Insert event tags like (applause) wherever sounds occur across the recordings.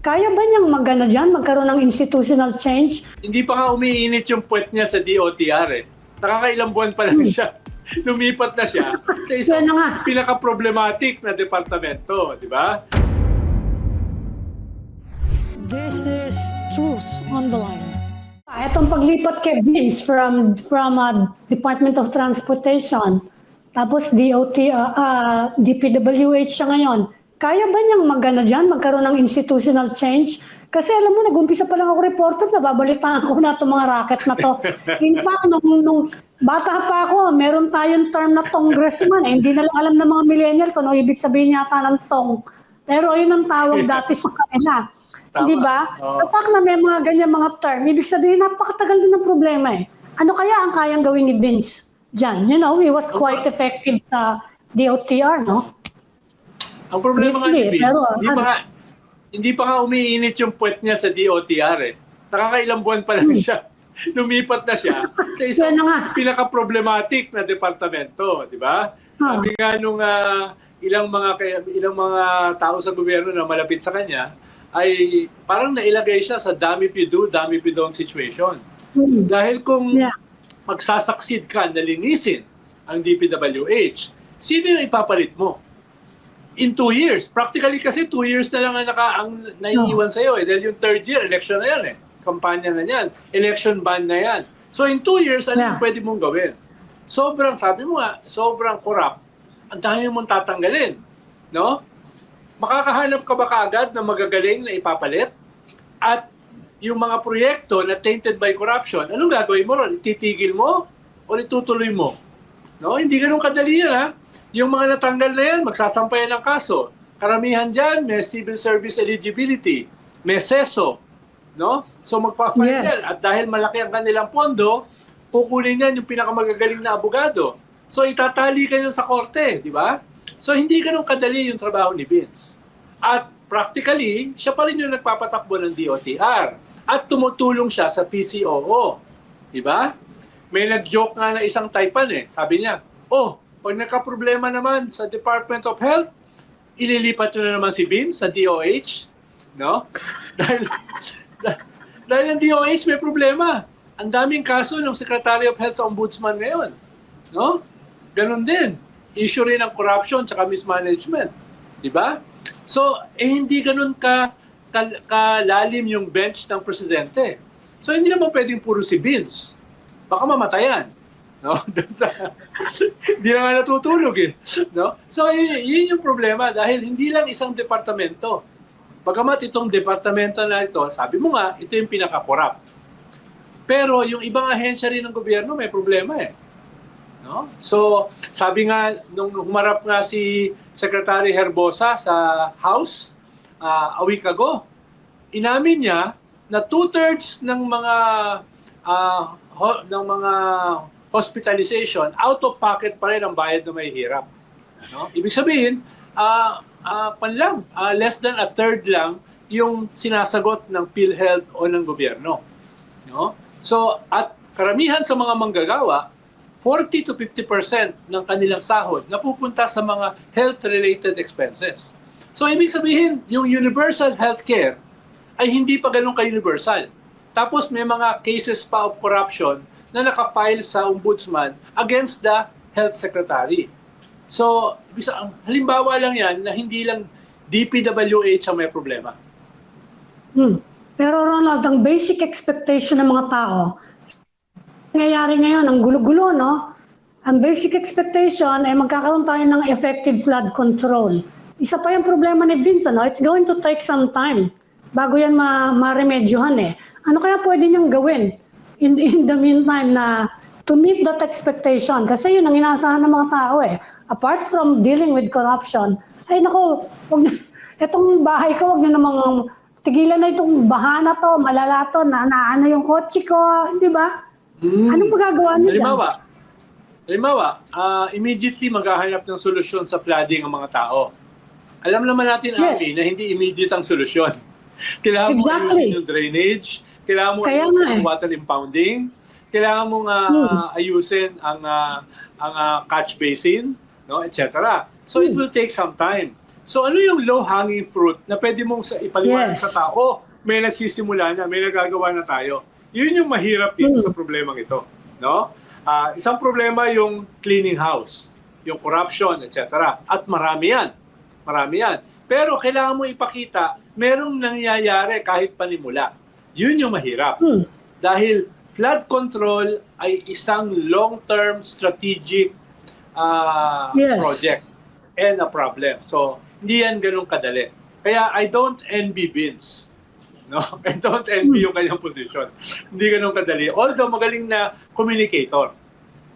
Kaya ba niyang magana dyan, magkaroon ng institutional change? Hindi pa nga umiinit yung puwet niya sa DOTR eh. Nakakailang buwan pa lang siya. (laughs) Lumipat na siya sa isang na pinaka-problematic na departamento, di ba? This is truth on the line. Itong paglipat kay Vince from from uh, Department of Transportation, tapos DOT, uh, uh, DPWH siya ngayon. Kaya ba niyang magana dyan, magkaroon ng institutional change? Kasi alam mo, nag-umpisa pa lang ako reporter, nababalitaan ko na itong mga racket na to. In fact, nung, nung bata pa ako, meron tayong term na congressman. Eh, hindi na lang alam ng mga millennial kung ano ibig sabihin yata ng tong. Pero yun ang tawag dati sa kanila. Di ba? The fact na may mga ganyan mga term, ibig sabihin napakatagal din ng problema eh. Ano kaya ang kayang gawin ni Vince dyan? You know, he was quite effective sa DOTR, no? Ang problema nga ni Vince, pero, hindi pa ano? nga, hindi pa nga umiinit yung puwet niya sa DOTR eh. Nakakailang buwan pa lang siya. (laughs) Lumipat na siya sa isang Hmm. Pinaka-problematic na departamento, di ba? Ah. Sabi nga nung ah, ilang mga ilang mga tao sa gobyerno na malapit sa kanya ay parang nailagay siya sa dami pido, dami pidong situation. Hmm. Dahil kung Yeah. magsasaksid ka na linisin ang DPWH, sino yung ipapalit mo? In two years. Practically kasi two years na lang ang, naka, ang naiiwan sa'yo eh. Dahil yung third year, election na yan eh. Kampanya na yan. Election ban na yan. So in two years, ano Yeah. yung pwede mong gawin? Sobrang, sabi mo nga, sobrang corrupt. Ang dami mong tatanggalin. No? Makakahanap ka ba kaagad ng magagaling na ipapalit? At yung mga proyekto na tainted by corruption, anong gagawin mo ron? Titigil mo o itutuloy mo? No, hindi ganun kadali yan ha. Yung mga natanggal na yan, magsasampayan ng kaso. Karamihan dyan, may civil service eligibility, may seso. No? So magpa-file Yes. yan. At dahil malaki ang kanilang pondo, kukunin yan yung pinakamagagaling na abogado. So itatali ka yan sa korte, di ba? So hindi ganun kadali yung trabaho ni Vince. At practically, siya pa rin yung nagpapatakbo ng DOTR. At tumutulong siya sa PCOO. Di ba? May nag-joke nga na isang taipan eh. Sabi niya, oh, pag nagka-problema naman sa Department of Health, ililipat nyo na naman si Vince sa DOH. No? (laughs) dahil, dahil ang DOH may problema. Ang daming kaso ng Secretary of Health sa Ombudsman ngayon. No? Ganon din. Issue rin ng corruption at mismanagement. Di ba? So, eh, hindi ganun ka, ka, kalalim yung bench ng presidente. So, hindi naman pwedeng puro si Vince. Baka mamatayan. No? (laughs) Dun sa, hindi na nga natutulog eh. No? So, y- yun yung problema dahil hindi lang isang departamento. Bagamat itong departamento na ito, sabi mo nga, ito yung pinaka-corrupt. Pero yung ibang ahensya rin ng gobyerno may problema eh. No? So, sabi nga, nung humarap nga si Secretary Herbosa sa House uh, a week ago, inamin niya na two-thirds ng mga ah, ho- ng mga hospitalization, out of pocket pa rin ang bayad na may hirap. Ano? Ibig sabihin, ah ah, pan lang, ah, less than a third lang yung sinasagot ng PhilHealth o ng gobyerno. No? So, at karamihan sa mga manggagawa, 40 to 50% ng kanilang sahod napupunta sa mga health-related expenses. So, ibig sabihin, yung universal healthcare ay hindi pa ganun ka-universal. Tapos may mga cases pa of corruption na nakafile sa ombudsman against the health secretary. So, halimbawa lang yan na hindi lang DPWH ang may problema. Hmm. Pero Ronald, ang basic expectation ng mga tao, nangyayari ngayon, ang gulo-gulo, no? Ang basic expectation ay magkakaroon tayo ng effective flood control. Isa pa yung problema ni Vince, no? It's going to take some time bago yan ma maremedyohan eh. Ano kaya pwede niyang gawin in, in the meantime na to meet that expectation? Kasi yun ang inaasahan ng mga tao eh. Apart from dealing with corruption, ay nako, wag na, (laughs) itong bahay ko, wag na namang tigilan na itong baha na to, malala to, na, na ano yung kotse ko, di ba? Anong magagawa niyo dyan? Halimbawa, halimbawa ah, immediately maghahanap ng solusyon sa flooding ang mga tao. Alam naman natin, Yes. Ami, na hindi immediate ang solusyon. (laughs) Kailangan mo Exactly. ayusin yung drainage, kailangan mo Kaya ayusin yung eh. water impounding, kailangan mo nga Hmm. ayusin ang ah, ang ah, catch basin, no, etc. So it Hmm. will take some time. So ano yung low-hanging fruit na pwede mong sa ipaliwanag Yes. sa tao, "Oh, may nagsisimula na, may nagagawa na tayo. Yun yung mahirap dito Hmm. sa problemang ito. No? Ah, isang problema yung cleaning house, yung corruption, etc. At marami yan. Marami yan. Pero kailangan mo ipakita, merong nangyayari kahit panimula. Yun yung mahirap. Hmm. Dahil flood control ay isang long-term strategic ah, Yes. project and a problem. So, hindi yan ganun kadali. Kaya I don't envy Vince. No? (laughs) I don't envy yung kanyang position. Hindi ganun kadali. Although magaling na communicator.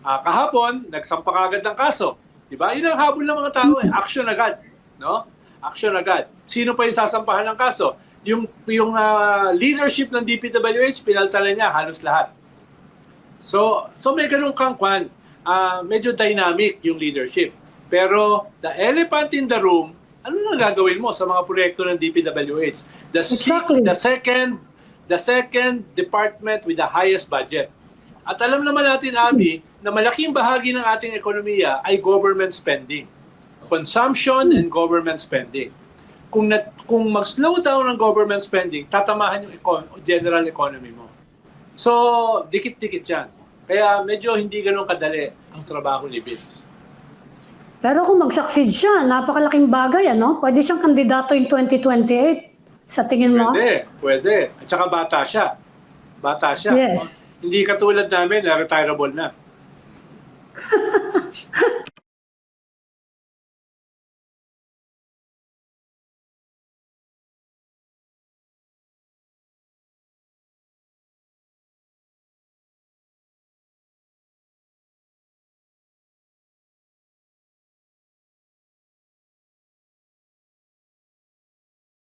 Ah, kahapon, nagsampa agad ng kaso. Di ba? Yun ang habol ng mga tao eh. Action agad. No? Action agad. Sino pa yung sasampahan ng kaso? Yung, yung ah, leadership ng DPWH, pinaltalan niya halos lahat. So, so may ganun kang kwan. Ah, medyo dynamic yung leadership. Pero the elephant in the room, ano na gagawin mo sa mga proyekto ng DPWH? The, Exactly. the second the second department with the highest budget. At alam naman natin, Abi, na malaking bahagi ng ating ekonomiya ay government spending. Consumption and government spending. Kung, na, kung mag-slow down ang government spending, tatamahan yung econ- general economy mo. So, dikit-dikit yan. Kaya medyo hindi ganun kadali ang trabaho ni Vince. Pero kung mag-succeed siya, napakalaking bagay, ano? Pwede siyang kandidato in 2028. Sa tingin mo? Pwede, pwede. At saka bata siya. Bata siya. Yes. Hindi katulad namin na retirable (laughs) na.